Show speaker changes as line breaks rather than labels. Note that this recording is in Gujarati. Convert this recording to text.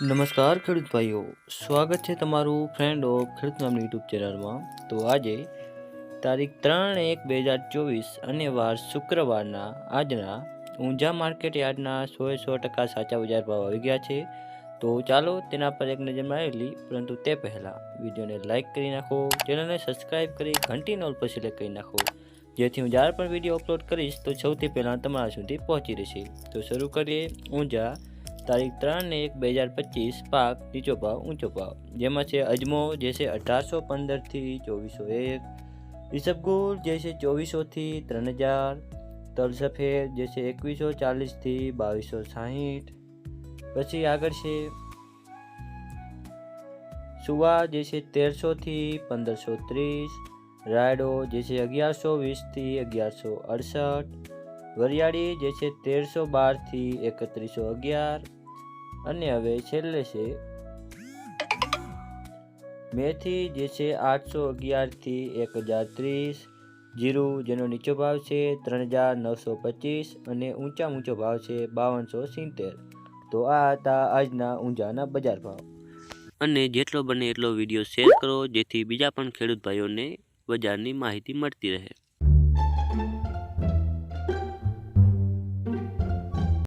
નમસ્કાર, ખેડૂત ભાઈઓ. સ્વાગત છે તમારું ફ્રેન્ડ ઓફ ખેડૂત નામની યુટ્યુબ ચેનલમાં તો આજે તારીખ ત્રણ એક બે હજાર ચોવીસ અને વાર શુક્રવારના આજના ઊંઝા માર્કેટ યાર્ડના સો સો ટકા સાચા બજાર ભાવ આવી ગયા છે. તો ચાલો તેના પર એક નજર મારેલી, પરંતુ તે પહેલાં વિડીયોને લાઇક કરી નાખો, ચેનલને સબસ્ક્રાઈબ કરી ઘંટી નોલ પર સિલેક્ટ કરી નાખો. જેથી હું જ્યારે પણ વીડિયો અપલોડ કરીશ, તો સૌથી પહેલાં તમારા સુધી પહોંચી રહેશે. તો શરૂ કરીએ ઊંઝા તારીખ ત્રણ એક બે હજાર પચીસ પાક નીચો ભાવ ઊંચો ભાવ જેમાં છે અજમો, જે છે અઢારસો પંદરથી ચોવીસો એક ઈસબગુલ જે છે ચોવીસોથી ત્રણ હજાર તલ સફેદ જે છે એકવીસો ચાલીસથી બાવીસો સાહીઠ, પછી આગળ છે સુવા, જે છે તેરસોથી પંદરસો ત્રીસ, રાયડો, જે છે અગિયારસો વીસથી અગિયારસો અડસઠ, વરિયાળી, જે છે તેરસો બારથી એકત્રીસો અગિયાર અને હવે છેલ્લે છે, મેથી જે છે આઠસો અગિયારથી એક હજાર ત્રીસ, જીરું જેનો નીચો ભાવ છે ત્રણ હજાર નવસો પચીસ અને ઊંચા ઊંચો ભાવ છે બાવનસો સિત્તેર. તો આ હતા આજના ઊંઝાના બજાર ભાવ.
અને જેટલો બને એટલો વીડિયો શેર કરો, જેથી બીજા પણ ખેડૂત ભાઈઓને બજારની માહિતી મળતી રહે.